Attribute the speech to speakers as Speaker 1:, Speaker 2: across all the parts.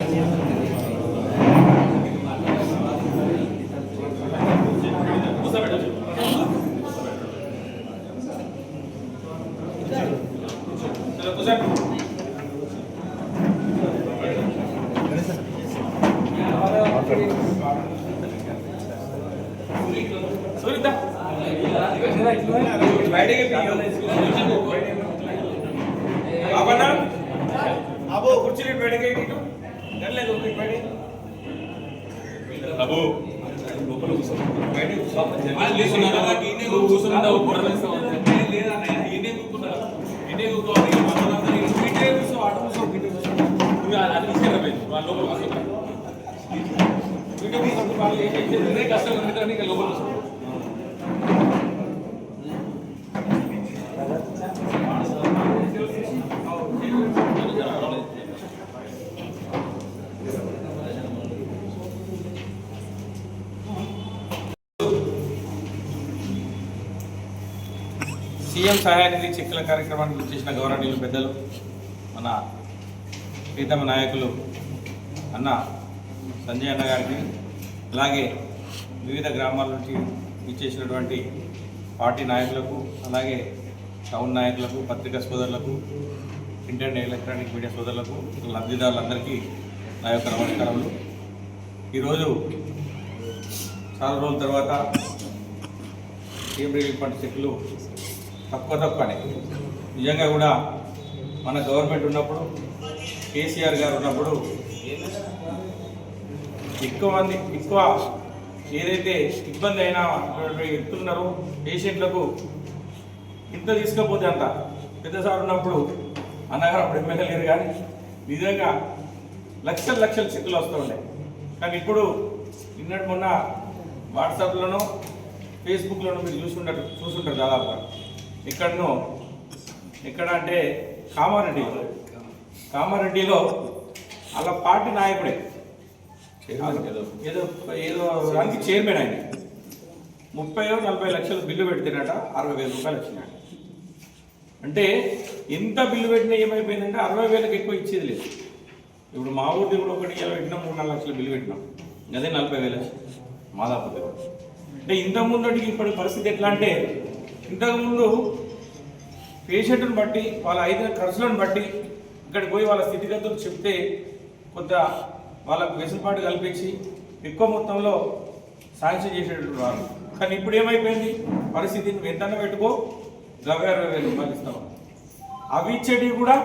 Speaker 1: Thank you.
Speaker 2: అబ్బో
Speaker 1: లోపల కూర్చో బయట కూర్చో
Speaker 2: నువ్వు కూర్చున్నావు బుర్ర అది తీసుకెళ్ళలేదు వాళ్ళ లోపల కూర్చున్నా
Speaker 1: సీఎం సహాయనిధి చెక్కుల కార్యక్రమానికి గుర్తించిన గౌరవనీయులు పెద్దలు మన ప్రీతమ నాయకులు అన్న సంజయ్ అన్న గారికి అలాగే వివిధ గ్రామాల నుంచి ఇచ్చేసినటువంటి పార్టీ నాయకులకు అలాగే టౌన్ నాయకులకు పత్రికా సోదరులకు ప్రింట్ అండ్ ఎలక్ట్రానిక్ మీడియా సోదరులకు లబ్ధిదారులందరికీ నా యొక్క నమస్కారములు. ఈరోజు చాలా రోజుల తర్వాత సీఎం రిలీఫ్ ఫండ్ చెక్కులు తక్కువ తక్కువనే నిజంగా కూడా మన గవర్నమెంట్ ఉన్నప్పుడు కేసీఆర్ గారు ఉన్నప్పుడు ఎక్కువ మంది ఎక్కువ ఏదైతే ఇబ్బంది అయినా వ్యక్తులున్నారో పేషెంట్లకు ఇంత తీసుకపోతే అంత. పెద్ద సార్ ఉన్నప్పుడు అన్నగారు అప్పుడు ఎమ్మెల్యే లేరు కానీ నిజంగా లక్షల లక్షల చెక్కులు వస్తూ ఉన్నాయి. కానీ ఇప్పుడు నిన్నటి మొన్న వాట్సాప్లోనూ ఫేస్బుక్లోనూ మీరు చూసుంటారు చూసుంటారు దాదాపుగా. ఎక్కడనో ఎక్కడ అంటే కామారెడ్డి. కామారెడ్డిలో అలా పార్టీ నాయకుడే. ఏదో. ఏదో దానికి చైర్మన్ ఆయన. ముప్పై నలభై లక్షలు బిల్లు పెడితేనట అరవై వేల రూపాయలు వచ్చినాయి. అంటే ఎంత బిల్లు పెట్టినా ఏమైపోయిందంటే అరవై వేలకు ఎక్కువ ఇచ్చేది లేదు. ఇప్పుడు మా ఊరి కూడా ఒకటి ఇలా పెట్టినాం మూడు నాలుగు లక్షలు బిల్లు పెట్టినాం. అదే నలభై వేలు మాదాపు అంటే ఇంత ముందటికి ఇప్పటి పరిస్థితి ఎట్లా అంటే ఇంతకుముందు పేషెంట్ని బట్టి వాళ్ళ ఐదు ఖర్చులను బట్టి ఇక్కడికి పోయి వాళ్ళ స్థితిగతులు చెప్తే కొంత వాళ్ళకు వెసులుబాటు కల్పించి ఎక్కువ మొత్తంలో శాంక్షన్ చేసేటటువంటి వారు. కానీ ఇప్పుడు ఏమైపోయింది? పరిస్థితిని వెంటనే పెట్టుకో గవ అరవై వేలు రూపాయలు ఇస్తాం అవి ఇచ్చేటివి కూడా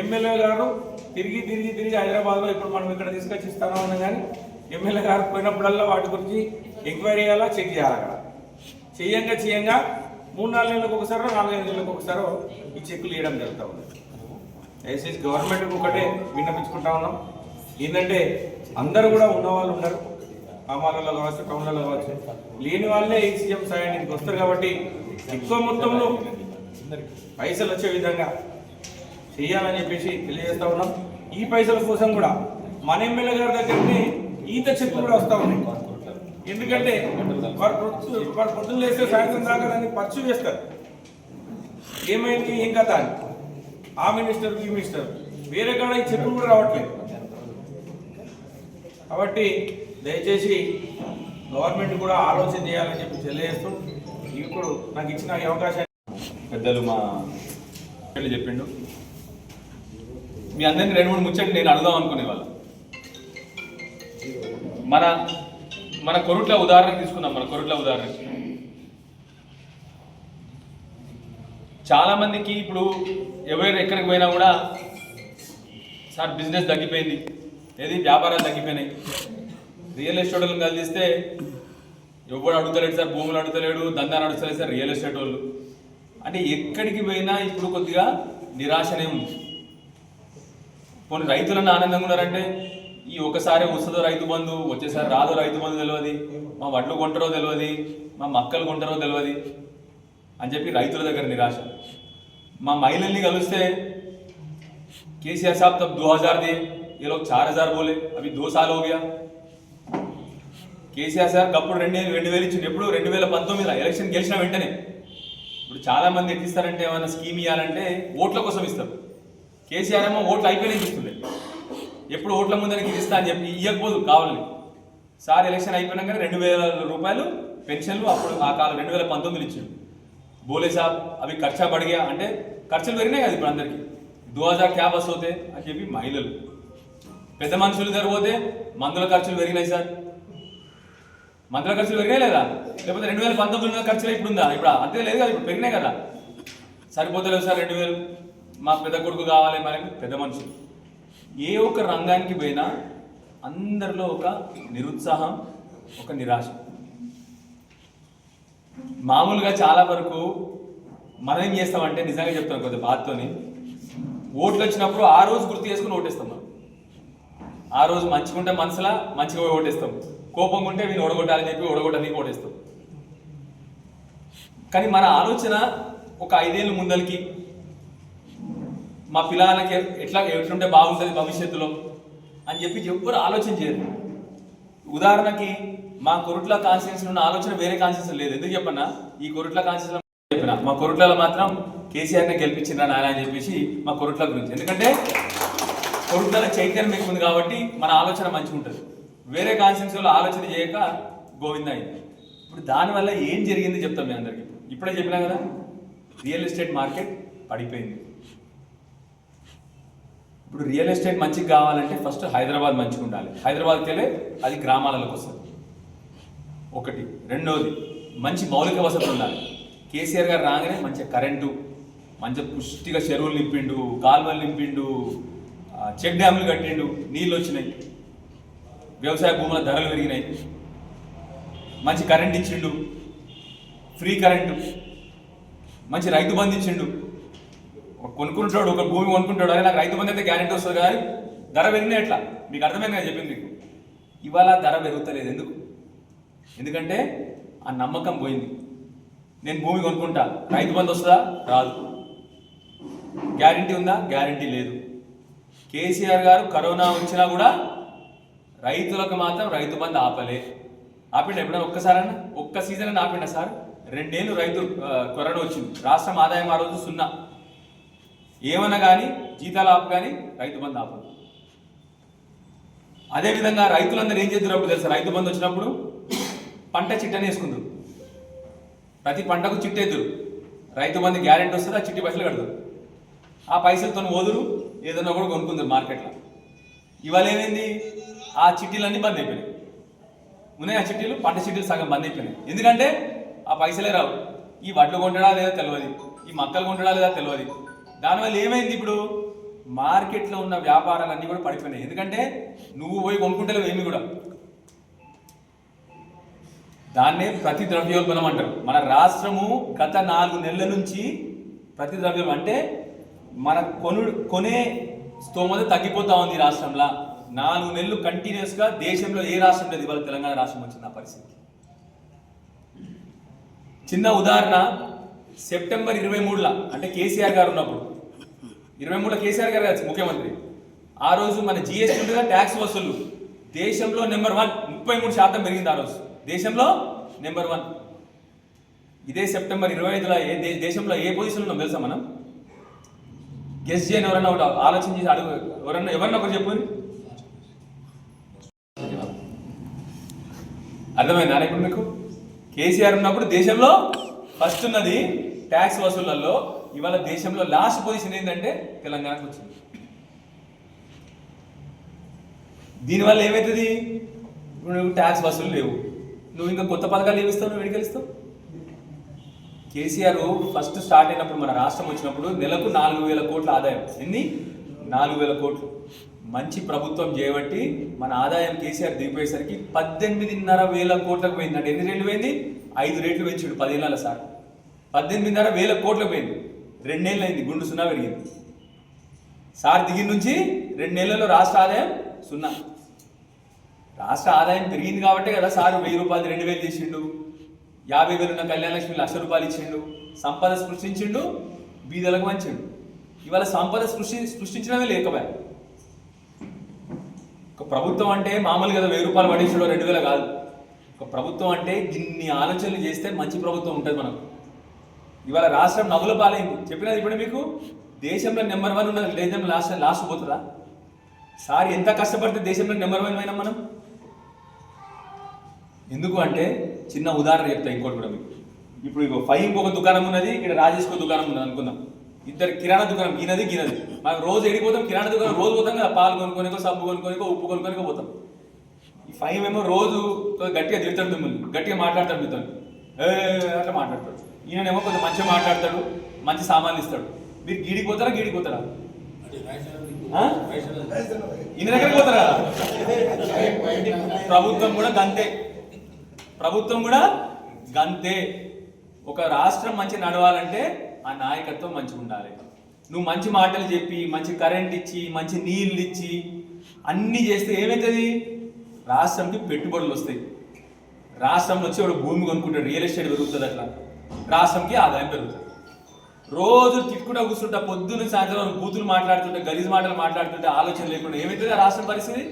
Speaker 1: ఎమ్మెల్యే గారు తిరిగి తిరిగి తిరిగి హైదరాబాద్లో ఇప్పుడు మనం ఇక్కడ తీసుకొచ్చి ఇస్తాను అన్నా కానీ ఎమ్మెల్యే గారు పోయినప్పుడల్లా వాటి గురించి ఎంక్వైరీ చేయాలా చెక్ చేయాలి? అక్కడ చేయంగా చేయంగా మూడు నాలుగు నెలలకు ఒకసారో నాలుగైదు నెలలకు ఒకసారో ఈ చెక్కులు ఇవ్వడం జరుగుతూ ఉంది. దయచేసి గవర్నమెంట్కి ఒకటే విన్నపించుకుంటా ఉన్నాం. ఏంటంటే అందరూ కూడా ఉన్నవాళ్ళు ఉన్నారు. గ్రామాలలో కావచ్చు టౌన్లలో కావచ్చు. లేని వాళ్ళే ఈ సీఎం సాయానికి వస్తారు కాబట్టి ఎక్కువ మొత్తంలో పైసలు వచ్చే విధంగా చేయాలని చెప్పేసి తెలియజేస్తా ఉన్నాం. ఈ పైసల కోసం కూడా మన ఎమ్మెల్యే గారి దగ్గరికి ఈత చెట్లు కూడా వస్తూ ఉన్నాయి. ఎందుకంటే వారు పొద్దు- వారు పొద్దున్న లేస్తే సాయంత్రం దాకా దాన్ని పర్చు చేస్తారు ఏమైంది ఏం కథ అని? ఆ మినిస్టర్ ఈ మినిస్టర్. వేరే కాడ ఈ చెప్పులు కూడా రావట్లేదు. కాబట్టి దయచేసి గవర్నమెంట్ కూడా ఆలోచన చేయాలని చెప్పి తెలియజేస్తూ ఇప్పుడు నాకు ఇచ్చిన ఈ అవకాశాన్ని
Speaker 2: పెద్దలు మా పెళ్ళి చెప్పిండు. మీ అందరిని రెండు మూడు ముచ్చండి నేను అడుగుదాం అనుకునే వాళ్ళు మన మన కొరుట్ల ఉదాహరణ తీసుకుందాం మన కొరుట్ల ఉదాహరణ చాలా మందికి ఇప్పుడు ఎవరైనా ఎక్కడికి పోయినా కూడా సార్ బిజినెస్ తగ్గిపోయింది. ఏది? వ్యాపారాలు తగ్గిపోయినాయి. రియల్ ఎస్టేట్ వాళ్ళని కలిస్తే ఎవరు అడుగుతలేడు సార్ భూములు అడుగుతలేడు దందా అడుగుతలేదు సార్ రియల్ ఎస్టేట్ వాళ్ళు. అంటే ఎక్కడికి పోయినా ఇప్పుడు కొద్దిగా నిరాశనే ఉంది. కొన్ని రైతులన్న ఆనందంగా ఉన్నారంటే ఈ ఒకసారి వస్తుందో రైతు బంధు వచ్చేసారి రాదో రైతు బంధు తెలియదు మా వడ్లు కొంటారో తెలియదు మా మక్కలు కొంటారో తెలియదు అని చెప్పి రైతుల దగ్గర నిరాశ మా మహిళల్ని కలిస్తే केसीआर साहब तब 2000 दिए ये लोग 4000 बोले अभी दो साल हो गया కేసీఆర్ సార్ అప్పుడు రెండు వేలు రెండు వేలు ఇచ్చింది ఎప్పుడు రెండు వేల పంతొమ్మిదిలో ఎలక్షన్ గెలిచిన వెంటనే ఇప్పుడు చాలా మంది ఎక్కిస్తారంటే ఏమైనా స్కీమ్ ఇవ్వాలంటే ఓట్ల కోసం ఇస్తారు కేసీఆర్ ఏమో ఓట్లు అయిపోయినాయి ఇస్తుండే ఎప్పుడు ఓట్ల ముందరికి ఇది ఇస్తా అని చెప్పి ఇవ్వకపోదు కావాలని. సార్ ఎలక్షన్ అయిపోయినాక రెండు వేల రూపాయలు పెన్షన్లు అప్పుడు ఆ కాలం రెండు వేల పంతొమ్మిది ఇచ్చిండు బోలే సాబ్ అవి ఖర్చా పడిగా అంటే ఖర్చులు పెరిగినాయి కదా ఇప్పుడు అందరికీ. దో హజార్ క్యా బస్ అవుతాయి అని చెప్పి మహిళలు. పెద్ద మనుషులు జరిగిపోతే మందుల ఖర్చులు పెరిగినాయి సార్. మందుల ఖర్చులు పెరిగినాయి లేదా? లేకపోతే రెండు వేల పంతొమ్మిది ఉన్న ఖర్చులు ఇప్పుడు ఉందా ఇప్పుడు అంతే లేదు కదా ఇప్పుడు పెరిగినాయి కదా. సరిపోతలేదు సార్ రెండు వేలు. మా పెద్ద కొడుకు కావాలి మరి పెద్ద మనుషులు. ఏ ఒక్క రంగానికి పోయినా అందరిలో ఒక నిరుత్సాహం ఒక నిరాశ. మామూలుగా చాలా వరకు మనం ఏం చేస్తామంటే నిజంగా చెప్తాను కొద్ది బాధతోని. ఓట్లు వచ్చినప్పుడు ఆ రోజు గుర్తు చేసుకుని ఓటేస్తాం మనం. ఆ రోజు మంచిగుంటే మనసులా మంచిగా పోయి ఓటేస్తాం. కోపంగా ఉంటే వీళ్ళు ఓడగొట్టాలని చెప్పి ఓడగొట్టడానికి ఓటేస్తాం. కానీ మన ఆలోచన ఒక ఐదేళ్ళు ముందరికి మా పిల్లలకి ఎట్లా ఎట్లుంటే బాగుంటుంది భవిష్యత్తులో అని చెప్పి ఎవ్వరు ఆలోచన చేయరు. ఉదాహరణకి మా కొరుట్ల కాన్షియన్స్ ఉన్న ఆలోచన వేరే కాన్స్టిట్యూన్స్ లేదు. ఎందుకు చెప్పన్నా? ఈ కొరుట్ల కాన్స్టిట్యూన్స్ చెప్పిన. మా కొరుట్లలో మాత్రం కేసీఆర్ని గెలిపించిన నాయన అని చెప్పేసి మా కొరుట్ల గురించి. ఎందుకంటే కొరుట్ల చైతన్యం ఎక్కువ ఉంది కాబట్టి మన ఆలోచన మంచిగా ఉంటుంది. వేరే కాన్స్టిట్యూన్సీలో ఆలోచన చేయక గోవింద అయింది. ఇప్పుడు దానివల్ల ఏం జరిగింది చెప్తాం మీ అందరికీ. ఇప్పుడే చెప్పినా కదా? రియల్ ఎస్టేట్ మార్కెట్ పడిపోయింది. ఇప్పుడు రియల్ ఎస్టేట్ మంచిగా కావాలంటే ఫస్ట్ హైదరాబాద్ మంచిగా ఉండాలి. హైదరాబాద్కి వెళ్ళే అది గ్రామాలకు వస్తుంది. ఒకటి. రెండోది మంచి మౌలిక వసతులు ఉండాలి. కేసీఆర్ గారు రాగానే మంచి కరెంటు మంచి పుష్టిగా చెరువులు నింపిండు కాలువలు నింపిండు చెక్ డ్యాములు కట్టిండు నీళ్ళు వచ్చినాయి. వ్యవసాయ భూముల ధరలు పెరిగినాయి. మంచి కరెంట్ ఇచ్చిండు. ఫ్రీ కరెంటు మంచి రైతు బంధు ఇచ్చిండు. కొనుక్కుంటాడు ఒక భూమి కొనుక్కుంటాడు అని నాకు రైతు బంధు అయితే గ్యారెంటీ వస్తుంది కానీ ధర పెరిగినా ఎట్లా? మీకు అర్థమైంది నేను చెప్పింది మీకు. ఇవాళ ధర పెరుగుతలేదు. ఎందుకు? ఎందుకంటే ఆ నమ్మకం పోయింది. నేను భూమి కొనుక్కుంటా. రైతు బంధు వస్తుందా? రాదు. గ్యారంటీ ఉందా? గ్యారంటీ లేదు. కేసీఆర్ గారు కరోనా వచ్చినా కూడా రైతులకు మాత్రం రైతు బంధు ఆపలే. ఆపిండ ఎప్పుడైనా ఒక్కసారన్నా? ఒక్క సీజన్ అని ఆపిండ సార్? రెండేళ్ళు రైతు కొరడు కరోనా వచ్చింది. రాష్ట్రం ఆదాయం ఆ రోజు సున్నా. ఏమన్నా కానీ జీతాలు ఆపు కానీ రైతు బంధు ఆపదు. అదేవిధంగా రైతులందరూ ఏం చేస్తున్నప్పుడు తెలుసా? రైతు బంధు వచ్చినప్పుడు పంట చిట్టని వేసుకుందరు ప్రతి పంటకు చిట్టేద్దరు రైతు బంధు గ్యారెంటీ వస్తుంది ఆ చిట్టి పైసలు కడతారు. ఆ పైసలతో ఓదురు ఏదన్నా కూడా కొనుక్కుందరు మార్కెట్లో. ఇవాళ ఏమైంది? ఆ చిట్టీలన్నీ బంద్ అయిపోయినాయి. ఉన్నాయి ఆ చిట్టీలు పంట చిట్టీలు సగం బంద్ అయిపోయినాయి. ఎందుకంటే ఆ పైసలే రావు. ఈ వడ్లు కొంటడా లేదా తెలియదు ఈ మక్కలు కొంటడా లేదా తెలియదు దానివల్ల ఏమైంది ఇప్పుడు? మార్కెట్లో ఉన్న వ్యాపారాలన్నీ కూడా పడిపోయినాయి. ఎందుకంటే నువ్వు పోయి కొనుక్కుంటలేవు ఏమి కూడా. దాన్నే ప్రతి ద్రవ్యోల్బణం అంటారు. మన రాష్ట్రము గత నాలుగు నెలల నుంచి ప్రతి ద్రవ్యం అంటే మన కొను కొనే స్తోమత తగ్గిపోతా ఉంది రాష్ట్రంలో. నాలుగు నెలలు కంటిన్యూస్గా దేశంలో ఏ రాష్ట్రం లేదు. ఇవాళ తెలంగాణ రాష్ట్రం వచ్చింది ఆ పరిస్థితి. చిన్న ఉదాహరణ సెప్టెంబర్ ఇరవై మూడులో. అంటే కేసీఆర్ గారు ఉన్నప్పుడు. ఇరవై మూడులో కేసీఆర్ గారు కాదు ముఖ్యమంత్రి. ఆ రోజు మన జిఎస్టీ ఉండగా ట్యాక్స్ వసూలు. దేశంలో నెంబర్ వన్ ముప్పై మూడు శాతం పెరిగింది ఆ రోజు. దేశంలో నెంబర్ వన్. ఇదే సెప్టెంబర్ ఇరవై ఐదులో ఏ దేశంలో ఏ పొజిషన్లో ఉన్నాం తెలుసా మనం? గెస్ట్ చేయని ఎవరన్నా ఒకటి ఆలోచన చేసి అడుగు ఎవరన్నా ఎవరన్నా ఒకటి చెప్పు. అర్థమైందా ఇప్పుడు మీకు? కేసీఆర్ ఉన్నప్పుడు దేశంలో ఫస్ట్ ఉన్నది ట్యాక్స్ వసూళ్ళలో ఇవాళ దేశంలో లాస్ట్ పొజిషన్ ఏంటంటే తెలంగాణకు వచ్చింది. దీనివల్ల ఏమవుతుంది ఇప్పుడు నువ్వు ట్యాక్స్ వసూలు లేవు. నువ్వు ఇంకా కొత్త పథకాలు ఏమిస్తావు నువ్వు ఎడికెళ్ళిస్తావు కేసీఆర్ ఫస్ట్ స్టార్ట్ అయినప్పుడు మన రాష్ట్రం వచ్చినప్పుడు నెలకు నాలుగు వేల కోట్ల ఆదాయం. ఎన్ని? నాలుగు వేల కోట్లు. మంచి ప్రభుత్వం చేయబట్టి మన ఆదాయం కేసీఆర్ దిగిపోయేసరికి పద్దెనిమిదిన్నర వేల కోట్లకు పోయింది అంటే ఎన్ని రేట్లు పోయింది? ఐదు రేట్లు పెంచాడు పదేళ్ళ సార్. పద్దెనిమిదిన్నర వేల కోట్లకు పోయింది. రెండేళ్ళు అయింది గుండు సున్నా పెరిగింది. సార్ దిగిన నుంచి రెండు నెలల్లో రాష్ట్ర ఆదాయం సున్నా. రాష్ట్ర ఆదాయం పెరిగింది కాబట్టే కదా సార్ వెయ్యి రూపాయలు రెండు వేలు చేసిండు యాభై వేలు ఉన్న కళ్యాణలక్ష్మి లక్ష రూపాయలు ఇచ్చిండు. సంపద సృష్టించిండు బీదలకు మంచిండు ఇవాళ సంపద సృష్టి సృష్టించడమే లేకపోయా? ఒక ప్రభుత్వం అంటే మామూలు కదా వెయ్యి రూపాయలు పడించడం రెండు వేల కాదు. ఒక ప్రభుత్వం అంటే ఇన్ని ఆలోచనలు చేస్తే మంచి ప్రభుత్వం ఉంటుంది మనకు. ఇవాళ రాష్ట్రం నవ్వుల పాలైంది. చెప్పినది ఇప్పుడు మీకు? దేశంలో నెంబర్ వన్ ఉన్న దేశంలో లాస్ట్ లాస్ట్ పోతుందా? సార్ ఎంత కష్టపడితే దేశంలో నెంబర్ వన్ అయినా మనం? ఎందుకు అంటే చిన్న ఉదాహరణ చెప్తా ఇంకోటి కూడా మీకు. ఇప్పుడు ఇక ఫైవ్ ఇంకొక దుకాణం ఉన్నది ఇక్కడ రాజేష్ దుకాణం ఉన్నది అనుకుందాం. ఇద్దరు కిరాణా దుకాణం గినది గినది మనం రోజు ఎడిపోతాం కిరాణా దుకాణం రోజు పోతాం కదా. పాలు కొనుక్కోనికో సబ్బు కొనుక్కోనికో ఉప్పు కొనుక్కోనికో పోతాం. ఈ ఫైవ్ ఏమో రోజు గట్టిగా తిడతాడు మిమ్మల్ని. గట్టిగా మాట్లాడతాడు మీతో ఏ అట్లా మాట్లాడతాడు. ఈయనేమో కొంచెం మంచిగా మాట్లాడతాడు మంచి సామాన్లు ఇస్తాడు. మీరు గీడికి పోతారా గీడికి పోతారా? ఈయన దగ్గరికి పోతారా? ప్రభుత్వం కూడా గంతే. ప్రభుత్వం కూడా గంతే. ఒక రాష్ట్రం మంచి నడవాలంటే ఆ నాయకత్వం మంచిగా ఉండాలి. నువ్వు మంచి మాటలు చెప్పి మంచి కరెంట్ ఇచ్చి మంచి నీళ్ళు ఇచ్చి అన్నీ చేస్తే ఏమవుతుంది రాష్ట్రంకి పెట్టుబడులు వస్తాయి. రాష్ట్రంలో వచ్చి వాడు భూమి కొనుక్కుంటాడు రియల్ ఎస్టేట్ పెరుగుతుంది అట్లా. రాష్ట్రంకి ఆదాయం పెరుగుతుంది. రోజు తిట్టుకుంటా కూర్చుంటా పొద్దున్న సాయంత్రం బూతులు మాట్లాడుతుంటే గలీజ్ మాటలు మాట్లాడుతుంటే ఆలోచన లేకుండా ఏమవుతుంది రాష్ట్రం పరిస్థితి?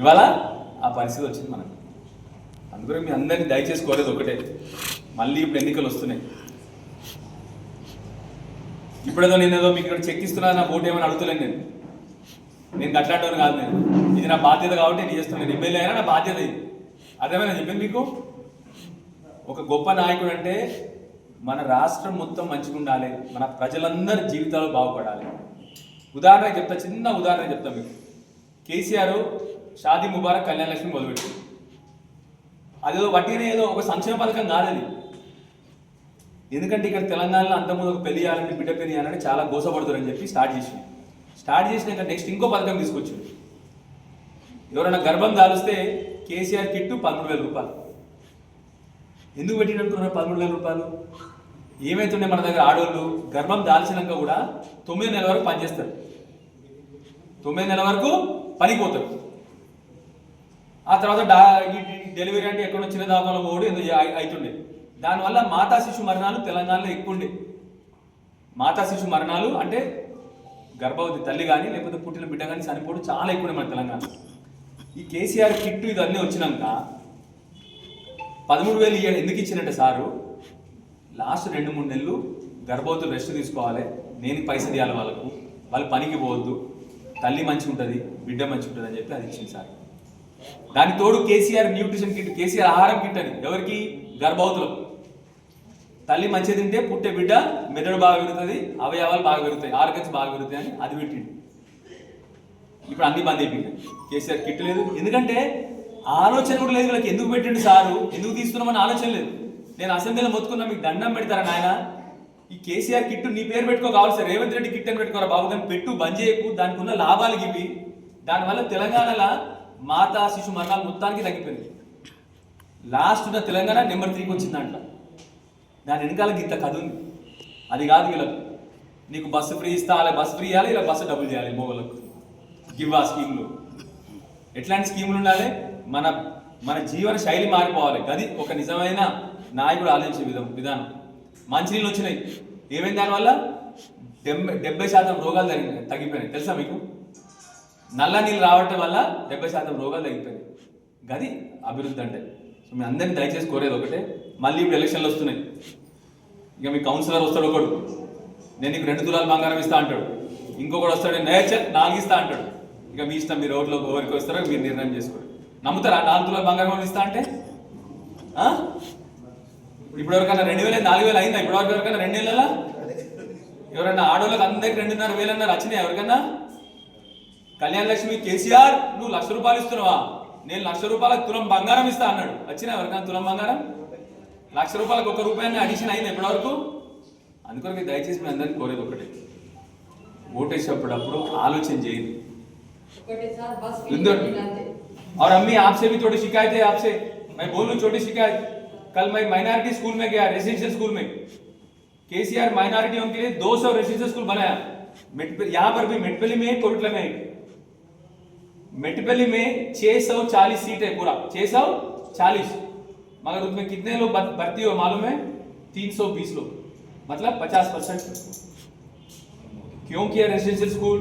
Speaker 2: ఇవాళ ఆ పరిస్థితి వచ్చింది మనకు. అందుకని మీ అందరినీ దయచేసి కోరేది ఒకటే. మళ్ళీ ఇప్పుడు ఎన్నికలు వస్తున్నాయి. ఇప్పుడేదో నేను ఏదో మీకు ఇక్కడ చెక్ ఇస్తున్నా నా ఓటు ఏమని అడుగుతలేను నేను. నేను అట్లాంటివాడు కాదు నేను. ఇది నా బాధ్యత కాబట్టి నేను చేస్తున్నాను ఎమ్మెల్యే అయినా నా బాధ్యత ఇది. అదేమైనా చెప్పింది మీకు? ఒక గొప్ప నాయకుడు అంటే మన రాష్ట్రం మొత్తం మంచిగా ఉండాలి మన ప్రజలందరి జీవితాలు బాగుపడాలి. ఉదాహరణ చెప్తా చిన్న ఉదాహరణ చెప్తా మీకు. కేసీఆర్ షాదీ ముబారక్ కళ్యాణ లక్ష్మి మొదలుపెట్టింది అదేదో వట్టినే ఏదో ఒక సంక్షేమ పథకం కాదది ఎందుకంటే ఇక్కడ తెలంగాణలో అంతకుముందు ఒక పెళ్ళి చేయాలని బిడ్డ పెళ్ళి చేయాలని చాలా గోసపడుతారని చెప్పి స్టార్ట్ చేసింది. స్టార్ట్ చేసినాక నెక్స్ట్ ఇంకో పథకం తీసుకొచ్చింది. ఎవరైనా గర్భం దాలిస్తే కేసీఆర్ కిట్టు పదమూడు వేల రూపాయలు. ఎందుకు పెట్టినట్టున్నారు పదమూడు వేల రూపాయలు. ఏమైతుండే మన దగ్గర ఆడోళ్ళు? గర్భం దాల్చినాక కూడా తొమ్మిది నెలల వరకు పనిచేస్తారు తొమ్మిది నెలల వరకు పనికి పోతారు. ఆ తర్వాత డా డెలివరీ అంటే ఎక్కడో చిన్న దాఖలో పోవడం ఎందుకు అవుతుండే దానివల్ల మాతా శిశు మరణాలు తెలంగాణలో ఎక్కువ ఉండే మాతా శిశు మరణాలు అంటే గర్భవతి తల్లి కానీ లేకపోతే పుట్టిన బిడ్డ కానీ చనిపోవడం చాలా ఎక్కువ మన తెలంగాణ ఈ కేసీఆర్ కిట్టు ఇదన్నీ వచ్చినాక పదమూడు వేలు ఇయ్యాడు. ఎందుకు ఇచ్చినట్టే సారు లాస్ట్ రెండు మూడు నెలలు గర్భవతులు రెస్ట్ తీసుకోవాలి. నేను పైసలు ఇవ్వాలి వాళ్ళకు. వాళ్ళు పనికి పోవద్దు. తల్లి మంచి ఉంటుంది బిడ్డ మంచి ఉంటుంది అని చెప్పి అది ఇచ్చింది సార్. దాని తోడు కేసీఆర్ న్యూట్రిషన్ కిట్ కేసీఆర్ ఆహారం కిట్ అని. ఎవరికి? గర్భవతులకు తల్లి మంచిగా తింటే పుట్టే బిడ్డ మెదడు బాగా పెరుగుతుంది అవయవాలు బాగా పెరుగుతాయి ఆర్గన్స్ బాగా పెరుగుతాయి అని అది పెట్టిండు. ఇప్పుడు అన్ని బంద్ అయిపోయింది కేసీఆర్ కిట్ లేదు. ఎందుకంటే ఆలోచన కూడా లేదు వీళ్ళకి. ఎందుకు పెట్టిండు సారు? ఎందుకు తీసుకున్నామని ఆలోచన లేదు. నేను అసెంబ్లీలో మొత్తుకున్నా మీకు దండం పెడతారా నాయన? ఈ కేసీఆర్ కిట్ నీ పేరు పెట్టుకో కావాలి సార్. రేవంత్ రెడ్డి కిట్ అని పెట్టుకోరా బాబు? కానీ పెట్టు బంద్ చేయకు. దానికి ఉన్న లాభాలు ఇవి. దానివల్ల తెలంగాణలో మాతా శిశు మరణాలు మొత్తానికి తగ్గిపోయింది లాస్ట్ ఉన్న తెలంగాణ నెంబర్ త్రీకి వచ్చిందంట దాని వెనకాల గీత కథ ఉంది. అది కాదు వీళ్ళకు. నీకు బస్సు ఫ్రీ ఇస్తా అలా బస్సు ఫ్రీ ఇవ్వాలి ఇలా బస్సు డబ్బులు చేయాలి మొగలకు. గివ్ ఆ స్కీమ్లు. ఎట్లాంటి స్కీములు ఉండాలి? మన మన జీవన శైలి మారిపోవాలి. అది ఒక నిజమైన నాయకుడు ఆలోచించే విధం విధానం. మంచినీళ్ళు వచ్చినాయి. ఏమైంది దానివల్ల? డెబ్బై డెబ్బై శాతం రోగాలు తగ్గి తగ్గిపోయినాయి. తెలుసా మీకు? నల్ల నీళ్ళు రావటం వల్ల డెబ్బై శాతం రోగాలు తగ్గిపోయినాయి. గది అభివృద్ధి అంటే. సో మీ అందరినీ దయచేసి కోరేది ఒకటే. మళ్ళీ ఇప్పుడు ఎలక్షన్లు వస్తున్నాయి. ఇక మీ కౌన్సిలర్ వస్తాడు ఒకడు. నేను నీకు రెండు తులాలు బంగారం ఇస్తా అంటాడు. ఇంకొకడు వస్తాడు నేచర్ నాలుగు ఇస్తా అంటాడు. ఇక మీ ఇష్టం మీరు రోడ్లో ఎవరికి వస్తారో మీరు నిర్ణయం చేసుకోండి. నమ్ముతారా? నాలుగు తులాలు బంగారం ఇస్తా అంటే? ఇప్పుడు ఎవరికైనా రెండు వేల నాలుగు వేలు అయిందా? ఇప్పుడు ఎవరికైనా రెండు వేల ఎవరైనా ఆడోళ్ళకి అందరికి రెండున్నర వేలన్నర వచ్చినాయి ఎవరికన్నా? కళ్యాణ లక్ష్మి కేసీఆర్ నువ్వు లక్ష రూపాయలు ఇస్తున్నావా? నేను లక్ష రూపాయలకు తులం బంగారం ఇస్తా అన్నాడు. వచ్చినా ఎవరికైనా తులం బంగారం? లక్ష రూపాయలకు ఒక రూపాయని అడిషన్ అయింది ఎప్పటివరకు అందుకని మీరు దయచేసి మీ అందరినీ కోరేది ఒకటే. ఓటేసేటప్పుడు ఆలోచన చేయండి. और अम्मी आपसे भी थोड़ी शिकायत है आपसे। मैं बोलूँ छोटी शिकायत, कल मैं माइनॉरिटी स्कूल में गया रेजिडेंशियल स्कूल में। केसीआर माइनॉरिटियों के लिए 200 रेसिडेंशियल स्कूल बनाया। यहाँ पर भी मेटपल्ली में कोटला में एक मेटपल्ली में 640 सीट है पूरा। 640 मगर उसमें कितने लोग भर्ती हुए मालूम है? 320 लोग। मतलब 50 परसेंट। क्यों किया रेजिडेंशियल स्कूल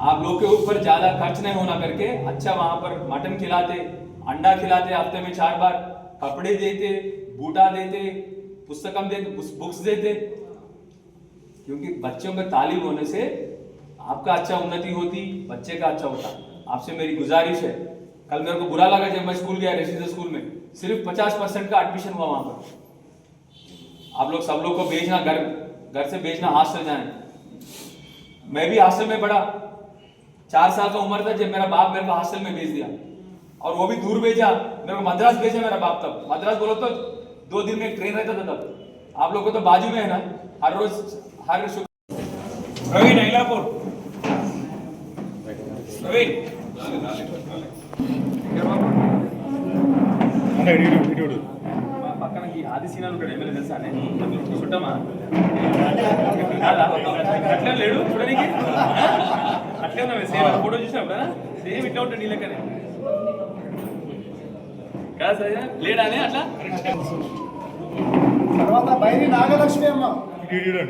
Speaker 2: आप लोग के ऊपर ज़्यादा खर्च नहीं होना करके अच्छा वहाँ पर मटन खिलाते, अंडा खिलाते हफ़्ते में चार बार, कपड़े देते, बूटा देते, पुस्तकम देते बुक्स देते। क्योंकि बच्चों का तालीम होने से आपका अच्छा उन्नति होती, बच्चे का अच्छा होता। आपसे मेरी गुजारिश है। कल मेरे को बुरा लगा जब मैं स्कूल गया रेसिडेंशियल स्कूल में। सिर्फ़ पचास परसेंट का एडमिशन हुआ वहाँ पर। आप लोग सब लोग को भेजना, घर घर से भेजना हॉस्टल जाए। मैं भी हॉस्टल में पढ़ा। चार साल का उम्र था जब मेरा बाप मेरे को हॉस्टल में भेज दिया और वो भी दूर भेजा मेरे को मद्रास भेजा मेरा बाप तब मद्रास बोलो तो दो दिन में एक ट्रेन रहता था तब आप लोग को तो बाजू में है ना हर रोज हर शुक्र
Speaker 1: ప్రవీణ్ ఐలాపూర్ ప్రవీణ్
Speaker 2: మా పక్కన ఈ ఆది సీనాలు ఉంటాడు ఎమ్మెల్యే తెలుసా చుట్టమా అట్లే లేడు చూడడానికి అట్లే ఉన్నావే సేమ్ ఫోటో చూసినప్పుడు సేమ్ ఇట్లా ఉంటాడు నీ లెక్కనే కాదు సరే లేడానే అట్లా
Speaker 3: తర్వాత బైరి నాగలక్ష్మి అమ్మ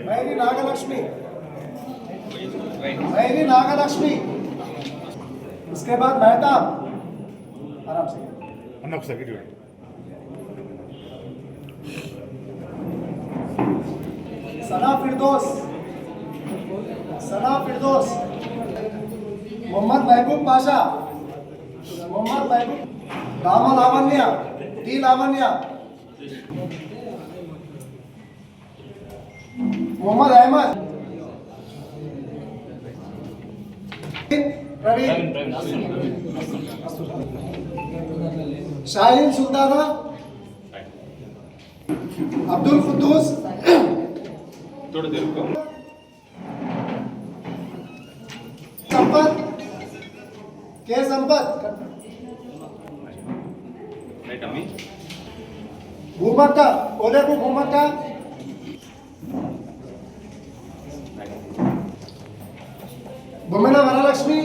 Speaker 3: బైరి నాగలక్ష్మి బైరి నాగలక్ష్మి उसके बाद मेहताब आराम से
Speaker 4: అన్న ఒకసారి ఇటు చూడండి.
Speaker 3: सना फिरदौस सना फिरदौस मोहम्मद महबूब पाशा। मोहम्मद महबूब। दामा लावण्य टी लावण्य मोहम्मद अहमद। प्रवीण शाहीन सुल्ताना। अब्दुल कुद्दूस।
Speaker 2: थोड़ा देर को
Speaker 3: के संपत
Speaker 2: రైట్ అమ్మి
Speaker 3: भूमक्क ओलेको भूमक्क బొమ్మెన వరలక్ష్మి